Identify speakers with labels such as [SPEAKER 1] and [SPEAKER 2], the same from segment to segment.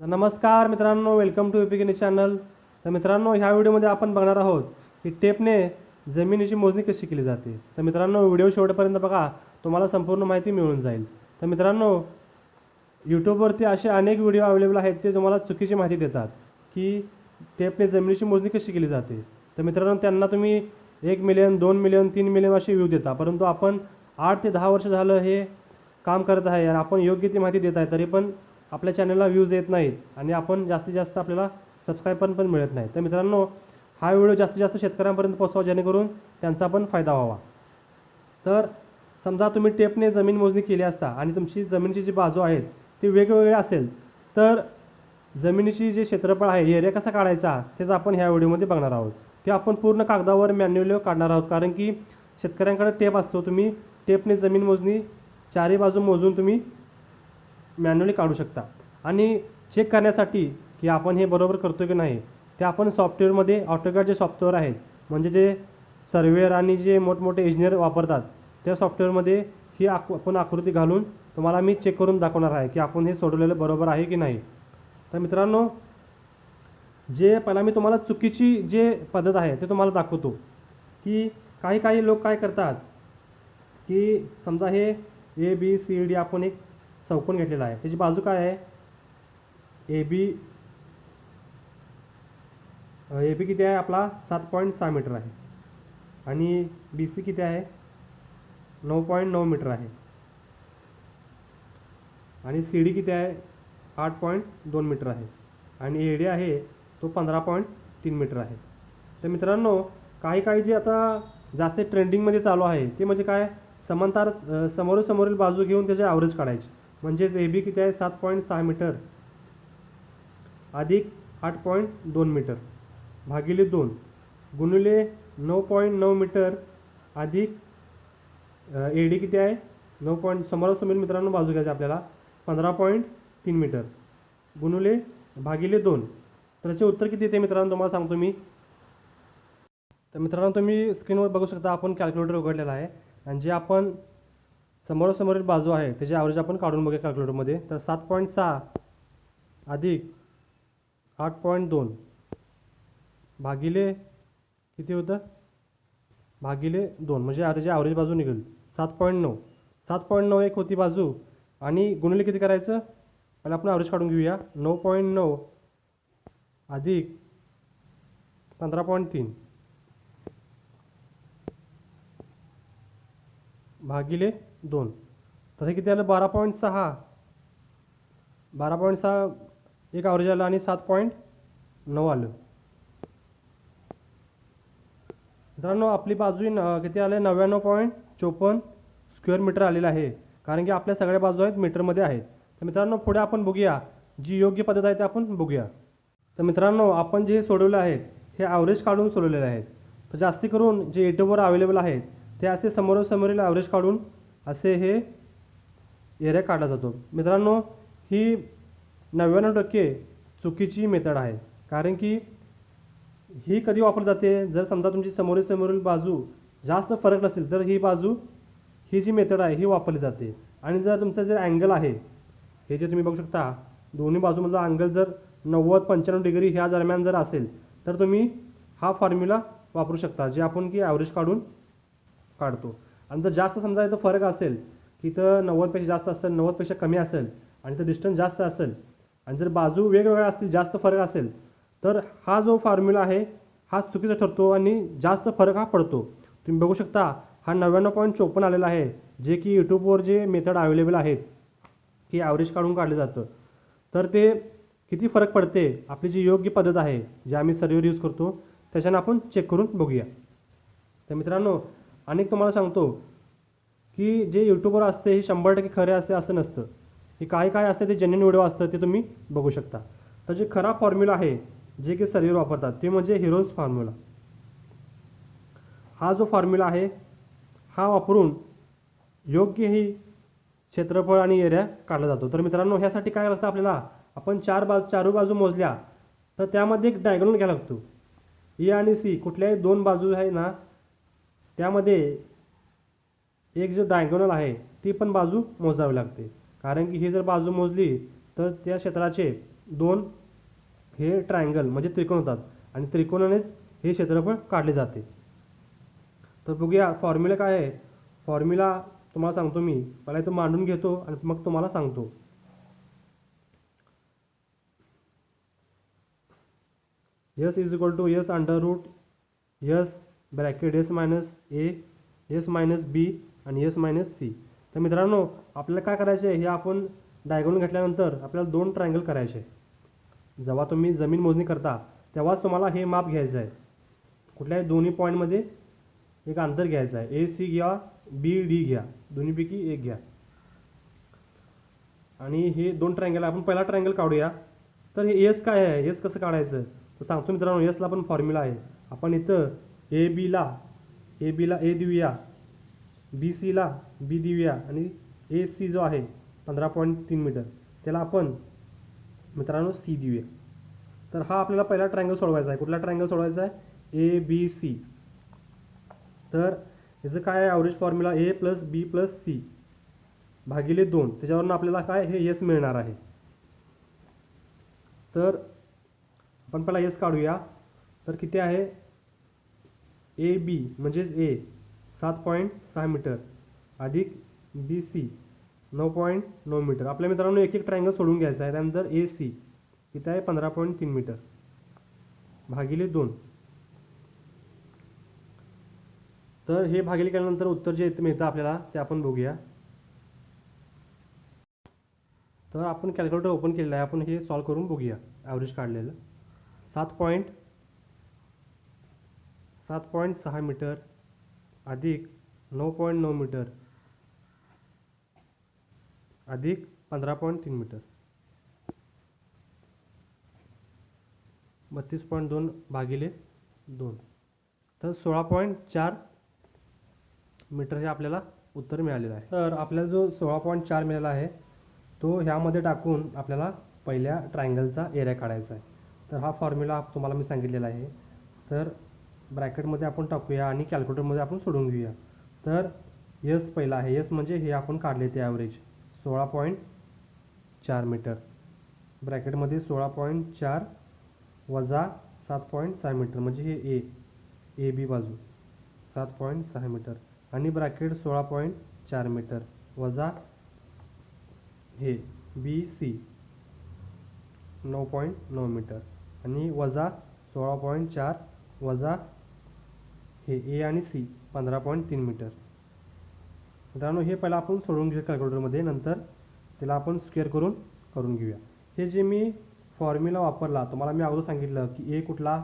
[SPEAKER 1] नमस्कार मित्रांनो welcome to एपिकेनी channel तर मित्रांनो ह्या व्हिडिओमध्ये आपण बघणार आहोत की टेपने जमिनीची मोजणी कशी केली जाते. तर मित्रांनो व्हिडिओ शेवटपर्यंत बघा तुम्हाला संपूर्ण माहिती मिळून जाईल. तर मित्रांनो यूट्यूबवरती असे अनेक व्हिडिओ अवेलेबल आहेत ते तुम्हाला चुकीची माहिती देतात की टेपने जमिनीची मोजणी कशी केली जाते. तर मित्रांनो त्यांना तुम्ही एक मिलियन दोन मिलियन तीन मिलियन असे व्ह्यू देता परंतु आपण आठ ते दहा वर्ष झालं हे काम करत आहे आणि आपण योग्य ती माहिती देत आहे तरी पण आपल्या चॅनलला व्ह्यूज येत नाहीत आणि आपण जास्तीत जास्त आपल्याला सबस्क्राईबर पण मिळत नाही. तर मित्रांनो हा व्हिडिओ जास्तीत जास्त शेतकऱ्यांपर्यंत पोहोचवा जेणेकरून त्यांचा पण फायदा व्हावा. तर समजा तुम्ही टेपने जमीन मोजणी केली असता आणि तुमची जमिनीची जी बाजू आहेत ती वेगवेगळी असेल तर जमिनीची जे क्षेत्रफळ आहे एरिया कसा काढायचा तेच आपण ह्या व्हिडिओमध्ये बघणार आहोत. ते आपण पूर्ण कागदावर मॅन्युअली काढणार आहोत कारण की शेतकऱ्यांकडे टेप असतो. तुम्ही टेपने जमीन मोजणी चारही बाजू मोजून तुम्ही मॅन्युअली काढू शकता. आणि चेक करण्यासाठी की आपण हे बरोबर करतो की नाही ते आपण सॉफ्टवेअरमध्ये ऑटोकॅड जे सॉफ्टवेअर आहेत म्हणजे जे सर्वेअर आणि जे मोठमोठे इंजिनियर वापरतात त्या सॉफ्टवेअरमध्ये ही आक आपण आकृती घालून तुम्हाला मी चेक करून दाखवणार आहे की आपण हे सोडवलेलं बरोबर आहे की नाही. तर मित्रांनो जे पहिला मी तुम्हाला चुकीची जे पद्धत आहे ते तुम्हाला दाखवतो. की काही काही लोक काय करतात की समजा हे ए बी सी डी आपण एक चौकोन घेतलेला आहे. त्याची बाजू काय आहे? ए बी ए बी किती आहे? आपला सात पॉईंट सहा मीटर आहे. आणि बी सी किती आहे? नऊ पॉईंट नऊ मीटर आहे. आणि सी डी किती आहे? आठ पॉईंट दोन मीटर आहे. आणि ए डी आहे तो पंधरा पॉईंट तीन मीटर आहे. तर मित्रांनो काही काही जे आता जास्त ट्रेंडिंगमध्ये चालू आहे ते म्हणजे काय? समांतर समोरासमोरील बाजू घेऊन त्याचे ॲव्हरेज काढायची. म्हणजेच ए बी किती आहे? सात पॉईंट सहा मीटर. अधिक आठ पॉईंट दोन मीटर. भागिले दोन. गुणिले नऊ पॉईंट नऊ मीटर. अधिक ए डी किती आहे? नऊ पॉईंट समोरासमोर मित्रांनो बाजू घ्यायची आपल्याला. पंधरा पॉईंट तीन मीटर. गुणुले भागिले दोन. तर याचे उत्तर किती येते मित्रांनो? तुम्हाला सांगतो मी. तर मित्रांनो तुम्ही स्क्रीनवर बघू शकता आपण कॅल्क्युलेटर उघडलेला आहे. आणि जे आपण समोरासमोरील बाजू आहे त्याचे ॲव्हरेज आपण काढून बघूया कॅल्क्युलेटरमध्ये तर सात पॉईंट सहा अधिक आठ पॉईंट दोन भागिले किती होतं? भागिले दोन म्हणजे त्याची ॲव्हरेज बाजू निघेल. सात पॉईंट नऊ. सात पॉईंट नऊ एक होती बाजू. आणि गुणिले किती करायचं? पहिले आपण ॲव्हरेज काढून घेऊया. नऊ पॉईंट नऊ अधिक पंधरा पॉईंट तीन भागिले दोन. तर हे किती आलं? बारा पॉईंट सहा. बारा पॉईंट सहा एक ॲव्हरेज आलं आणि सात पॉईंट नऊ आलं. मित्रांनो आपली बाजू किती आले? नव्याण्णव पॉईंट चोपन्न स्क्वेअर मीटर आलेलं आहे. कारण की आपल्या सगळ्या बाजू आहेत मीटरमध्ये आहेत. तर मित्रांनो पुढे आपण बघूया. जी योग्य पद्धत आहे ते आपण बघूया. तर मित्रांनो आपण जे सोडवले आहेत हे ॲव्हरेज काढून सोडवलेले आहेत तर जास्ती करून जे यूट्यूबवर अवेलेबल आहेत ते असे समोरासमोरील ॲव्हरेज काढून असे हे एरिया काढला जातो. मित्रांनो ही नव्याण्णव टक्के चुकीची मेथड आहे. कारण की ही कधी वापरली जाते? जर समजा तुमची समोरील समोरील बाजू जास्त फरक नसेल तर ही बाजू ही जी मेथड आहे ही वापरली जाते. आणि जर तुमचं जे अँगल आहे हे जे तुम्ही बघू शकता दोन्ही बाजूमधला अँगल जर नव्वद पंच्याण्णव डिग्री ह्या दरम्यान जर असेल तर तुम्ही हा फॉर्म्युला वापरू शकता जे आपण की ॲव्हरेज काढून काढतो. आणि जर जास्त समजा इथं फरक असेल की इथं नव्वदपेक्षा जास्त असेल नव्वदपेक्षा कमी असेल आणि इथं डिस्टन्स जास्त असेल आणि जर बाजू वेगवेगळ्या असतील जास्त फरक असेल तर हा जो फॉर्म्युला आहे हा चुकीचा ठरतो आणि जास्त फरक हा पडतो. तुम्ही बघू शकता हा नव्याण्णव पॉईंट चोपन्न आलेला आहे जे की यूट्यूबवर जे मेथड अवेलेबल आहेत की ॲव्हरेज काढून काढलं जातं. तर ते किती फरक पडते आपली जी योग्य पद्धत आहे जे आम्ही सर्व्हर यूज करतो त्याच्यानं आपण चेक करून बघूया. तर मित्रांनो आणि तुम्हाला सांगतो की जे यूट्यूबवर असते हे शंभर टक्के खरे असते असं नसतं. हे काय काय असते ते जेन्युन व्हिडिओ असतं ते तुम्ही बघू शकता. तर जे खरा फॉर्म्युला आहे जे की सर्व्हर वापरतात ते म्हणजे हिरोज फॉर्म्युला हा जो फॉर्म्युला आहे हा वापरून योग्य ही क्षेत्रफळ आणि एरिया काढला जातो. तर मित्रांनो ह्यासाठी काय लागतं आपल्याला? आपण चार बाजू चारू बाजू मोजल्या तर त्यामध्ये एक डायगोनल घ्यायला लागतो. ए आणि सी कुठल्याही दोन बाजू आहे ना त्यामध्ये एक जो डायगोनल आहे ती पण बाजू मोजावी लागते. कारण की ही जर बाजू मोजली तर त्या क्षेत्राचे दोन हे ट्रायंगल म्हणजे त्रिकोण होतात. आणि त्रिकोणानेच हे क्षेत्रफळ काढले जाते. तर बघूया फॉर्म्युला काय आहे. फॉर्म्युला तुम्हाला सांगतो मी. पहिला इथं मांडून घेतो आणि मग तुम्हाला सांगतो. S is equal to S under root S bracket S minus A S minus B आणि एस मायनस सी तर मित्रांनो आपल्याला काय करायचे आहे? हे आपण डायगोन घेतल्यानंतर आपल्याला दोन ट्रायंगल करायचे जेव्हा तुम्ही जमीन मोजणी करता तेव्हाच तुम्हाला हे माप घ्यायचं आहे. कुठल्याही दोन्ही पॉईंटमध्ये एक अंतर घ्यायचं आहे. ए सी घ्या बी डी घ्या. दोन्हीपैकी एक घ्या. आणि हे दोन ट्रायंगल आपण पहिला ट्रायंगल काढूया. तर हे एस काय आहे? एस कसं काढायचं? तर सांगतो मित्रांनो एसला पण फॉर्म्युला आहे. आपण इथं ए बीला ए बीला ए देऊया बी सीला बी देऊया आणि ए सी जो आहे पंधरा पॉईंट तीन मीटर त्याला आपण मित्रांनो सी देऊया. तर हा आपल्याला पहिला ट्रायंगल सोडवायचा आहे. कुठला ट्रायंगल सोडवायचा आहे? A B C. तर याचं काय आहे? Average formula A plus B plus C भागिले दोन. त्याच्यावरून आपल्याला काय? हे यस मिळणार आहे. तर आपण पहिला यस काढूया. तर किती आहे? ए बी म्हणजेच ए सात पॉईंट सहा मीटर अधिक बी सी नऊ पॉईंट नऊ मीटर. आपल्या मित्रांनो एक एक ट्रायंगल सोडून घ्यायचा आहे. त्यानंतर ए सी किती आहे पंधरा पॉईंट तीन मीटर. भागिले दोन. तर हे भागिले केल्यानंतर उत्तर जे मिळतं आपल्याला ते आपण बघूया. तर आपण कॅल्क्युलेटर ओपन केलेलं आहे. आपण हे सॉल्व करून बघूया. ॲव्हरेज काढलेलं. सात पॉईंट सात पॉईंट सहा मीटर अधिक नऊ पॉईंट नऊ मीटर अधिक पंधरा पॉईंट तीन मीटर. बत्तीस पॉईंट दोन भागिले दोन. तर सोळा पॉईंट चार मीटर हे आपल्याला उत्तर मिळालेलं आहे. तर आपल्याला जो सोळा पॉईंट चार मिळाला आहे तो ह्यामध्ये टाकून आपल्याला पहिल्या ट्रायंगलचा एरिया काढायचा आहे. तर हा फॉर्म्युला तुम्हाला मी सांगितलेला आहे. तर ब्रॅकेटमध्ये आपण टाकूया आणि कॅल्क्युलेटरमध्ये आपण सोडून घेऊया. तर यस पहिला आहे. यस म्हणजे हे आपण काढले ते ॲव्हरेज सोळा पॉईंट चार मीटर ब्रॅकेटमध्ये सोळा पॉईंट चार वजा सात पॉईंट सहा मीटर म्हणजे हे ए ए बी बाजू. सात पॉईंट सहा मीटर आणि ब्रॅकेट सोळा पॉईंट चार मीटर वजा हे बी सी नऊ पॉईंट नऊ मीटर आणि वजा सोळा पॉईंट चार वजा हे ए आणि सी पंधरा पॉईंट तीन मीटर. मित्रांनो हे पहिला आपण सोडून घेऊ कॅल्क्युलेटरमध्ये नंतर त्याला आपण स्क्वेअर करून करून घेऊया. हे जे मी फॉर्म्युला वापरला तुम्हाला मी अगोदर सांगितलं की ए कुठला?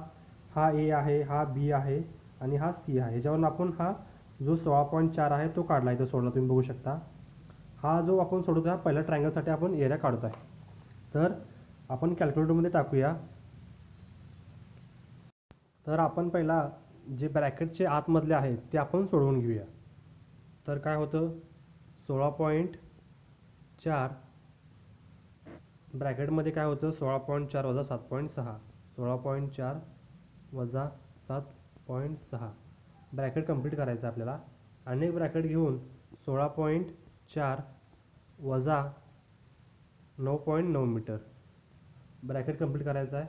[SPEAKER 1] हा ए आहे हा बी आहे आणि हा सी आहे. ह्याच्यावरून आपण हा जो सोळा पॉईंट चार आहे तो काढला. इथं सोडला तुम्ही बघू शकता. हा जो आपण सोडतो हा पहिल्या ट्रायंगलसाठी आपण एरिया काढतो आहे तर आपण कॅल्क्युलेटरमध्ये टाकूया. तर आपण पहिला जे ब्रॅकेटचे आतमधले आहेत ते आपण सोडवून घेऊया. तर काय होतं? सोळा पॉईंट चार ब्रॅकेटमध्ये काय होतं? सोळा पॉईंट चार वजा सात पॉईंट सहा. सोळा पॉईंट चार वजा सात पॉईंट सहा. ब्रॅकेट कंप्लीट करायचं आहे आपल्याला. अनेक ब्रॅकेट घेऊन सोळा पॉईंट चार वजा नऊ पॉईंट नऊ मीटर. ब्रॅकेट कंप्लीट करायचं आहे.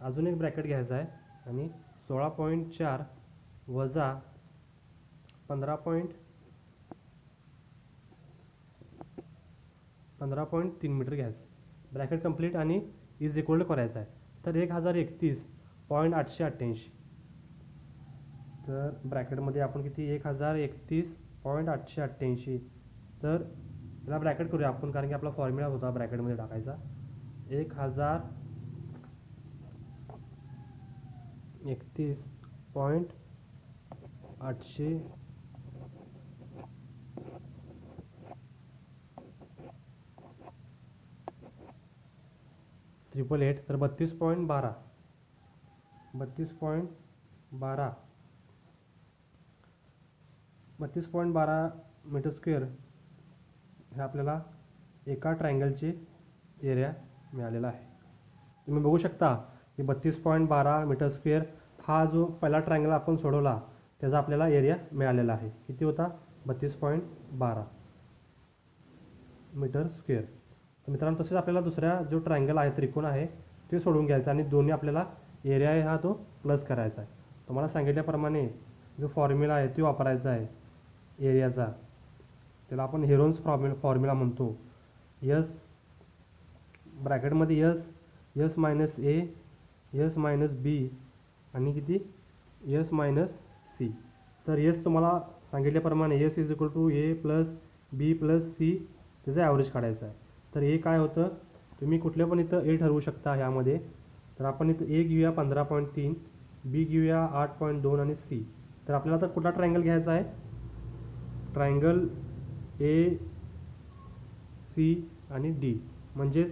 [SPEAKER 1] अजून एक ब्रॅकेट घ्यायचा आहे. आणि सोळा पॉईंट चार वजा पंधरा पॉईंट पंधरा पॉईंट तीन मीटर गॅस. ब्रॅकेट कंप्लीट आणि इज इक्वल करायचं आहे. तर एक हजार एकतीस पॉईंट आठशे अठ्ठ्याऐंशी. तर ब्रॅकेटमध्ये आपण किती? एक हजार एकतीस पॉईंट आठशे अठ्ठ्याऐंशी. तर याला ब्रॅकेट करूया आपण कारण की आपला फॉर्म्युला होता ब्रॅकेटमध्ये टाकायचा. एक हजार एकतीस पॉईंट आठशे ट्रिपल एट तर बत्तीस पॉईंट बारा. बत्तीस पॉईंट बारा. बत्तीस पॉईंट बारा मीटर स्क्वेअर हे आपल्याला एका ट्रायंगलचे एरिया मिळालेला आहे. तुम्ही बघू शकता की बत्तीस पॉईंट बारा मीटर स्क्वेअर हा जो पहिला ट्रायंगल आपण सोडवला त्याचा आपल्याला एरिया मिळालेला आहे. किती होता? बत्तीस पॉईंट बारा मीटर स्क्वेअर. तर मित्रांनो तसेच आपल्याला दुसऱ्या जो ट्रायंगल आहे त्रिकोण आहे ते सोडून घ्यायचा आणि दोन्ही आपल्याला एरिया आहे हा तो प्लस करायचा आहे. तुम्हाला सांगितल्याप्रमाणे जो फॉर्म्युला आहे तो वापरायचा आहे एरियाचा त्याला आपण हेरोन्स फॉर्म्यु फॉर्म्युला म्हणतो. S ब्रॅकेटमध्ये S S minus A S minus B आणि किती? यस मायनस सी तर यस तुम्हाला सांगितल्याप्रमाणे S is equal to A plus B plus C त्याचं ॲव्हरेज काढायचा आहे. तर हे काय होतं? तुम्ही कुठल्या पण इथं ए ठरवू शकता ह्यामध्ये. तर आपण इथं ए घेऊया पंधरा पॉईंट तीन बी घेऊया आठ पॉईंट दोन आणि सी तर आपल्याला आता कुठला ट्रायंगल घ्यायचा आहे? ट्रायंगल ए सी आणि डी म्हणजेच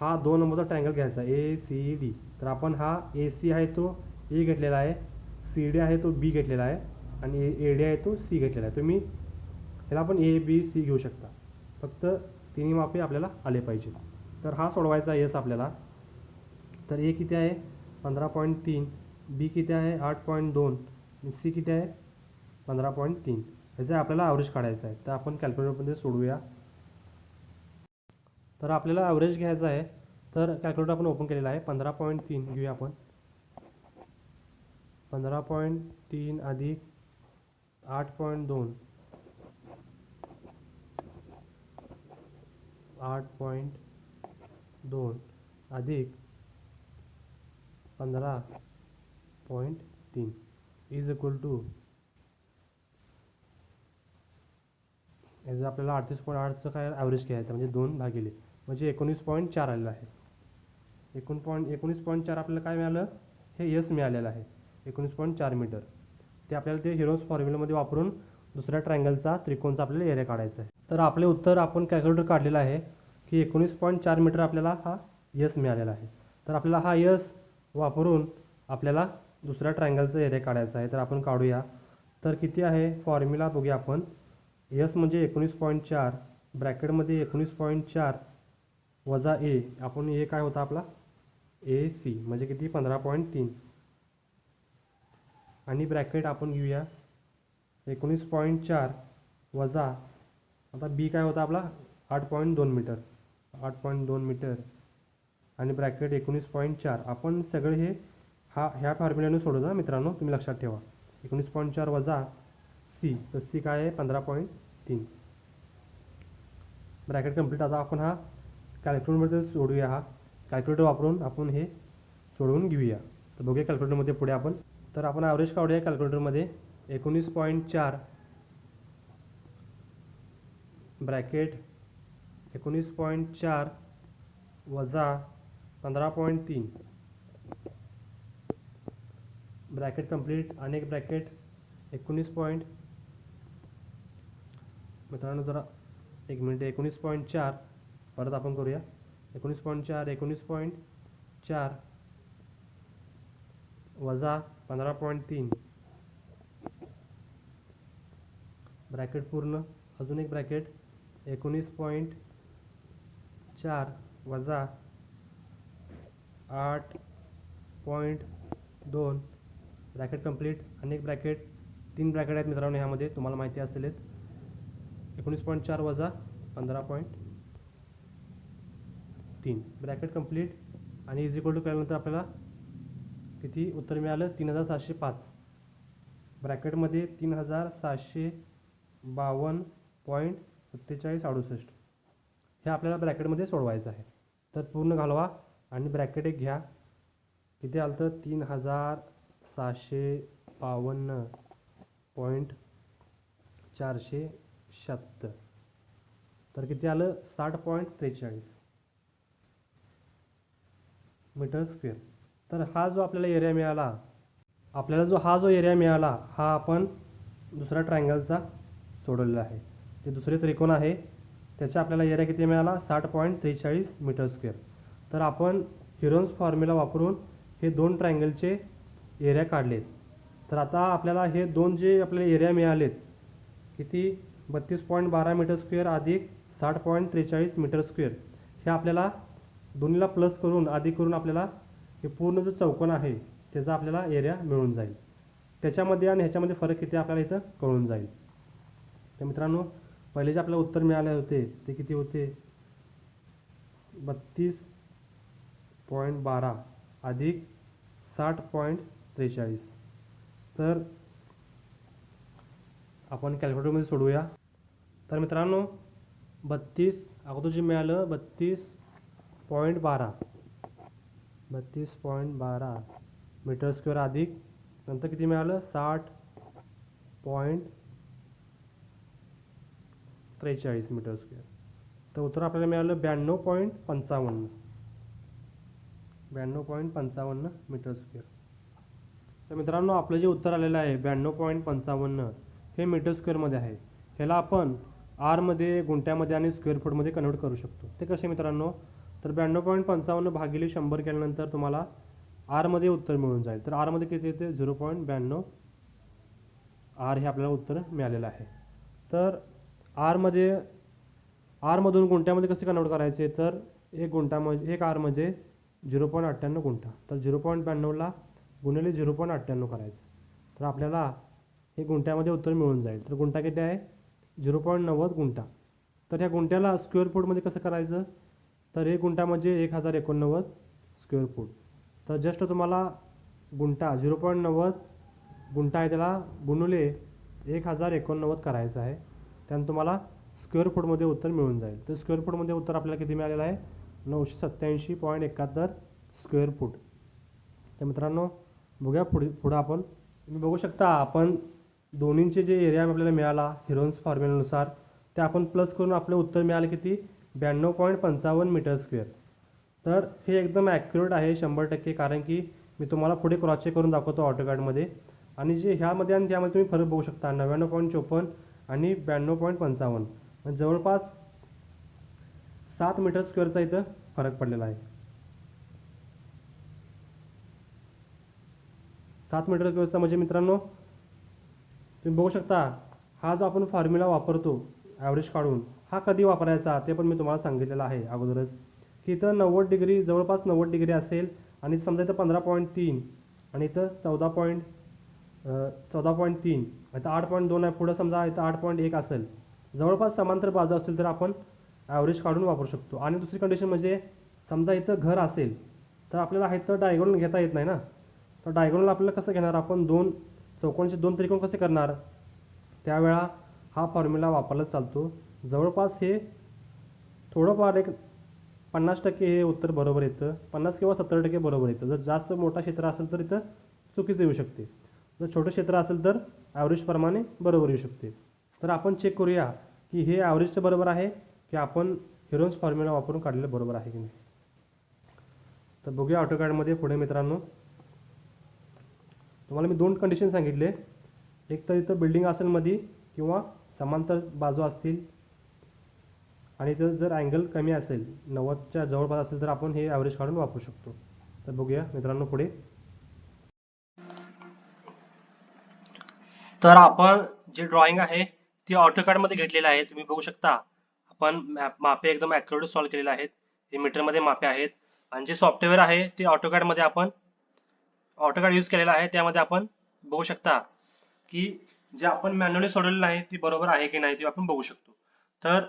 [SPEAKER 1] हा दोन नंबरचा ट्रायंगल घ्यायचा ए सी डी तर आपण हा ए सी आहे तो ए घेतलेला आहे सी डी आहे तो बी घेतलेला आहे आणि ए डी आहे तो सी घेतलेला आहे. तुम्ही ह्याला आपण ए बी सी घेऊ शकता. फक्त तिन्ही मापे आपल्याला आले पाहिजे तर हा सोडवायचा एस आपल्याला. तर ए किती आहे? पंधरा पॉईंट तीन. बी किती आहे? आठ पॉईंट दोन. आणि सी किती आहे? पंधरा पॉईंट तीन. ह्याचं आपल्याला ॲव्हरेज काढायचं आहे. तर आपण कॅल्क्युलेटरमध्ये सोडूया. तर आपल्याला ॲव्हरेज घ्यायचं आहे. तर कॅल्क्युलेटर आपण ओपन केलेला आहे. पंधरा पॉईंट तीन घेऊया आपण. पंधरा पॉईंट तीन अधिक आठ पॉईंट दोन. आठ पॉईंट दोन अधिक पंधरा पॉईंट तीन इज इक्वल टू याचं आपल्याला अडतीस पॉईंट आठचं काय ॲव्हरेज घ्यायचं म्हणजे दोन भागिले म्हणजे एकोणीस पॉईंट चार आलेलं आहे. एकोण पॉईंट एकोणीस पॉईंट चार आपल्याला काय मिळालं? हे यस मिळालेलं आहे. एकोणीस पॉईंट चार मीटर ते आपल्याला ते हिरोज फॉर्म्युलामध्ये वापरून दुसऱ्या ट्रँगलचा त्रिकोणचा आपल्याला एरिया काढायचा आहे. तर आपले उत्तर आपण कॅल्क्युलेटर काढलेलं आहे की एकोणीस पॉईंट चार मीटर आपल्याला हा यस मिळालेला आहे. तर आपल्याला हा यस वापरून आपल्याला दुसऱ्या ट्रँगलचा एरिया काढायचा आहे. तर आपण काढूया. तर किती आहे? फॉर्म्युला बघूया आपण. यस म्हणजे एकोणीस पॉईंट चार ब्रॅकेटमध्ये एकोणीस पॉईंट चार वजा ए आपण ए काय होता आपला? ए सी म्हणजे किती? पंधरा पॉईंट तीन. आणि ब्रॅकेट आपण घेऊया. एकोणीस पॉईंट चार वजा आता बी काय होता आपला? आठ पॉईंट दोन मीटर आठ पॉईंट दोन मीटर आणि ब्रॅकेट एकोणीस पॉईंट चार. आपण सगळे हे हा ह्या फॉर्म्युल्याने सोडू ना मित्रांनो? तुम्ही लक्षात ठेवा. एकोणीस पॉईंट चार वजा सी तर सी काय आहे? पंधरा पॉईंट तीन. ब्रॅकेट कंप्लीट आता आपण हा कॅल्क्युलेटरमध्ये सोडूया हा. कॅल्क्युलेटर वापरून आपण हे सोडवून घेऊया. तर बघूया कॅल्क्युलेटरमध्ये पुढे आपण. तर आपण ॲव्हरेज काढूया कॅल्क्युलेटरमध्ये एकोणीस पॉईंट चार ब्रॅकेट एकोणीस पॉईंट चार वजा पंधरा पॉईंट तीन ब्रॅकेट कंप्लीट आणि एक ब्रॅकेट एकोणीस पॉईंट मित्रांनो जरा एक मिनिट एकोणीस पॉईंट चार परत आपण करूया. एकोणीस पॉईंट चार एकोणीस पॉईंट चार वजा पंधरा पॉईंट तीन. ब्रॅकेट पूर्ण. अजून एक ब्रॅकेट. एकोणीस पॉईंट चार वजा आठ पॉईंट दोन. Bracket complete. आणि एक ब्रॅकेट. तीन ब्रॅकेट आहेत मित्रांनो ह्यामध्ये. तुम्हाला माहिती असेलच. एकोणीस पॉईंट चार वजा पंधरा पॉईंट तीन. ब्रॅकेट कंप्लीट आणि इज इक्वल टू केल्यानंतर आपल्याला किती उत्तर मिळालं? तीन हजार सहाशे पाच. ब्रॅकेटमध्ये तीन हजार सहाशे बावन्न पॉईंट सत्तेचाळीस अडुसष्ट. हे आपल्याला ब्रॅकेटमध्ये सोडवायचं आहे. तर पूर्ण घालवा आणि ब्रॅकेट एक घ्या. किती आलं तर? तीन हजार सहाशे बावन्न पॉईंट चारशे शहात्तर. तर किती आलं? साठ पॉईंट त्रेचाळीस. मीटर स्क्वेअर तर हा जो आपल्याला एरिया मिळाला आपल्याला जो हा जो एरिया मिळाला हा आपण दुसऱ्या ट्रायंगलचा सोडवलेला आहे. ते दुसरे त्रिकोण आहे. त्याचा आपल्याला एरिया किती मिळाला? साठ पॉईंट त्रेचाळीस मीटर स्क्वेअर तर आपण हिरोन्स फॉर्म्युला वापरून हे दोन ट्रायंगलचे एरिया काढलेत. तर आता आपल्याला हे दोन जे आपल्याला एरिया मिळालेत किती? बत्तीस पॉईंट बारा मीटर स्क्वेअर अधिक साठ पॉईंट त्रेचाळीस मीटर स्क्वेअर हे आपल्याला दोन्हीला प्लस करून अधिक करून आपल्याला हे पूर्ण जो चौकोन आहे त्याचा आपल्याला एरिया मिळून जाईल. त्याच्यामध्ये आणि ह्याच्यामध्ये फरक किती आपल्याला इथं कळून जाईल. तर मित्रांनो पहिले जे आपल्याला उत्तर मिळाले होते ते किती होते? बत्तीस पॉईंट बारा अधिक साठ पॉईंट त्रेचाळीस. तर आपण कॅल्क्युलेटरमध्ये सोडवूया तर मित्रांनो बत्तीस अगोदर जे मिळालं बत्तीस पॉईंट बारा. बत्तीस पॉईंट बारा. मीटर स्क्वेअर अधिक नंतर किती मिळालं? साठ पॉईंट त्रेचाळीस मीटर स्क्वेअर. तर उत्तर आपल्याला मिळालं ब्याण्णव पॉईंट पंचावन्न. ब्याण्णव पॉईंट पंचावन्न मीटर स्क्वेअर. तर मित्रांनो आपलं जे उत्तर आलेलं आहे ब्याण्णव पॉईंट पंचावन्न हे मीटर स्क्वेअरमध्ये आहे. ह्याला आपण आरमध्ये गुंट्यामध्ये आणि स्क्वेअर फूटमध्ये कन्वर्ट करू शकतो. ते कसे मित्रांनो? तर ब्याण्णव पॉईंट पंचावन्न भागिले शंभर केल्यानंतर तुम्हाला आरमध्ये उत्तर मिळून जाईल. तर आरमध्ये किती येते? झिरो पॉईंट ब्याण्णव. आर हे आपल्याला उत्तर मिळालेलं आहे. तर आरमध्ये आरमधून गुंठ्यामध्ये कसे कन्वर्ट करायचे? तर एक गुंठा म्हणजे एक आर म्हणजे झिरो पॉईंट अठ्ठ्याण्णव गुंठा. तर झिरो पॉईंट ब्याण्णवला गुणिले झिरो पॉईंट अठ्ठ्याण्णव करायचं. तर आपल्याला हे गुंठ्यामध्ये उत्तर मिळून जाईल. तर गुंठा किती आहे? झिरो पॉईंट नव्वद गुंठा. तर ह्या गुंठ्याला स्क्वेअर फूटमध्ये कसं करायचं? तर हे गुंठा म्हणजे एक हजार एकोणनव्वद स्क्वेअर फूट तर जस्ट तुम्हाला गुंठा झिरो पॉईंट नव्वद गुंठा आहे त्याला गुणुले एक हजार एकोणनव्वद करायचं आहे. त्यानं तुम्हाला स्क्वेअर फूटमध्ये उत्तर मिळून जाईल. तर स्क्वेअर फूटमध्ये उत्तर आपल्याला किती मिळालेलं आहे? नऊशे सत्त्याऐंशी पॉईंट एकाहत्तर स्क्वेअर फूट तर मित्रांनो बघूया पुढे पुढं आपण. तुम्ही बघू शकता आपण दोन्हींचे जे एरिया आपल्याला मिळाला हिरोन्स फॉर्म्युलानुसार ते आपण प्लस करून आपलं उत्तर मिळालं किती? ब्याण्णव पॉईंट पंचावन्न मीटर स्क्वेअर. तर हे एकदम ॲक्युरेट आहे शंभर टक्के कारण की मी तुम्हाला पुढे क्रॉसचेक करून दाखवतो ऑटोकॅडमध्ये आणि जे ह्यामध्ये आणि त्यामध्ये तुम्ही फरक बघू शकता नव्याण्णव पॉईंट चोपन्न आणि ब्याण्णव पॉईंट पंचावन्न. म्हणजे जवळपास सात मीटर स्क्वेअरचा इथं फरक पडलेला आहे. सात मीटर स्क्वेअरचा म्हणजे मित्रांनो तुम्ही बघू शकता हा जो आपण फॉर्म्युला वापरतो ॲव्हरेज काढून हा कधी वापरायचा ते पण मी तुम्हाला सांगितलेलं आहे अगोदरच. की इथं नव्वद डिग्री जवळपास नव्वद डिग्री असेल आणि समजा इथं पंधरा पॉईंट तीन आणि इथं चौदा पॉईंट चौदा पॉईंट तीन इथं आठ पॉईंट दोन आहे पुढं समजा इथं आठ पॉईंट एक असेल. जवळपास समांतर बाजू असेल तर आपण ॲव्हरेज काढून वापरू शकतो. आणि दुसरी कंडिशन म्हणजे समजा इथं घर असेल तर आपल्याला इथं डायगोनल घेता येत नाही ना? तर डायगोनल आपल्याला कसं घेणार? आपण दोन चौकोनचे दोन त्रिकोण कसे करणार? त्यावेळा हा फॉर्म्युला वापरला चालतो. जवळपास हे थोडंफार एक पन्नास टक्के हे उत्तर बरोबर येतं. पन्नास किंवा सत्तर टक्के बरोबर येतं. जर जास्त मोठा क्षेत्र असेल तर इथं चुकीचं येऊ शकते. जर छोटं क्षेत्र असेल तर ॲव्हरेजप्रमाणे बरोबर येऊ शकते. तर आपण चेक करूया की हे ॲव्हरेजचं बरोबर आहे की आपण हिरोन्स फॉर्म्युला वापरून काढलेलं बरोबर आहे की नाही. तर बघूया ऑटोकार्डमध्ये पुढे मित्रांनो. तुम्हाला मी दोन कंडिशन सांगितले. एक तर इथं बिल्डिंग असेल मध्ये किंवा समांतर बाजू असतील. आणि जर जर अँगल कमी असेल नव्वदच्या जवळपास असेल तर आपण हे ॲव्हरेज काढून वापरू शकतो. तर बघूया मित्रांनो पुढे.
[SPEAKER 2] तर आपण जे ड्रॉइंग आहे ते ऑटोकार्डमध्ये घेतलेलं आहे. तुम्ही बघू शकता आपण मापे एकदम ॲक्युरेट सॉल्व्ह केलेले आहेत. हे मीटरमध्ये मापे आहेत. आणि जे सॉफ्टवेअर आहे ते ऑटोकार्डमध्ये आपण ऑटोकॅड यूज केलेला आहे. त्यामध्ये आपण बघू शकता की जे आपण मॅन्युअली सोडवलेलं आहे ती बरोबर आहे की नाही ते आपण बघू शकतो. तर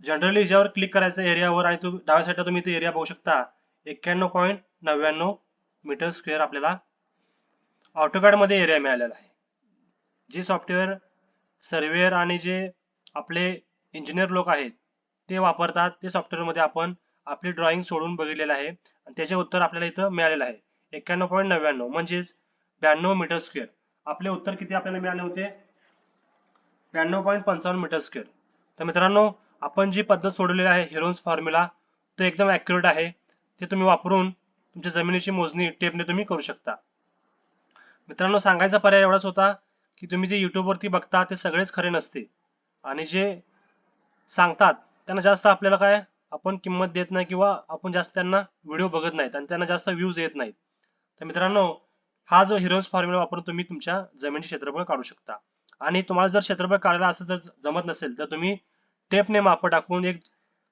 [SPEAKER 2] जनरली ज्यावर क्लिक करायचं एरियावर आणि तुम्ही डाव्या साईडला तुम्ही ते एरिया बघू शकता. एक्क्याण्णव पॉईंट नव्याण्णव मीटर स्क्वेअर आपल्याला ऑटोकॅडमध्ये एरिया मिळालेला आहे. जे सॉफ्टवेअर सर्वेअर आणि जे आपले इंजिनियर लोक आहेत ते वापरतात. ते सॉफ्टवेअरमध्ये आपण आपली ड्रॉइंग सोडून बघितलेलं आहे. आणि त्याचे उत्तर आपल्याला इथं मिळालेलं आहे. एक्क्याण्णव पॉईंट नव्याण्णव म्हणजेच ब्याण्णव मीटर स्क्वेअर आपले उत्तर किती आपल्याला मिळाले होते? ब्याण्णव पॉईंट पंचावन्न मीटर स्क्वेअर तर मित्रांनो आपण जी पद्धत सोडवलेली आहे हिरोन्स फॉर्म्युला तो एकदम ॲक्युरेट आहे. ते तुम्ही वापरून तुमच्या जमिनीची मोजणी टेपने तुम्ही करू शकता. मित्रांनो सांगायचा पर्याय एवढाच होता की तुम्ही जे युट्यूबवरती बघता ते सगळेच खरे नसते. आणि जे सांगतात त्यांना जास्त आपल्याला काय आपण किंमत देत नाही किंवा आपण जास्त त्यांना व्हिडिओ बघत नाहीत आणि त्यांना जास्त व्ह्यूज येत नाहीत. तर मित्रांनो हा जो हिरोन्स फॉर्म्युला वापरून तुम्ही तुमच्या जमिनीचे क्षेत्रफळ काढू शकता. आणि तुम्हाला जर क्षेत्रफळ काढायला असं जर जमत नसेल तर तुम्ही टेपने माप टाकून एक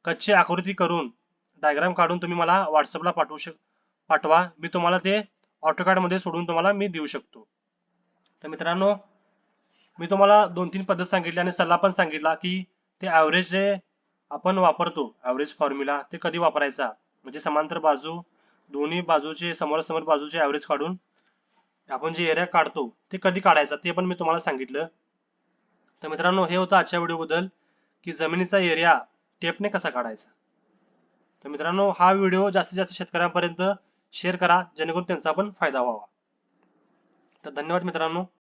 [SPEAKER 2] कच्ची आकृती करून डायग्राम काढून तुम्ही मला व्हॉट्सअपला पाठवू शक पाठवा. मी तुम्हाला ते ऑटोकार्डमध्ये सोडून तुम्हाला मी देऊ शकतो. तर मित्रांनो मी तुम्हाला दोन तीन पद्धत सांगितली आणि सल्ला पण सांगितला की ते ॲव्हरेज जे आपण वापरतो ॲव्हरेज फॉर्म्युला ते कधी वापरायचा? म्हणजे समांतर बाजू दोन्ही बाजूचे समोरासमोर बाजूचे ॲव्हरेज काढून आपण जे एरिया काढतो ते कधी काढायचा ते पण मी तुम्हाला सांगितलं. तर मित्रांनो हे होतं आजच्या व्हिडिओबद्दल की जमिनीचा एरिया टेपने कसा काढायचा? तर मित्रांनो हा व्हिडिओ जास्तीत जास्त शेतकऱ्यांपर्यंत शेअर करा जेणेकरून त्यांचा पण फायदा व्हावा. तर धन्यवाद मित्रांनो.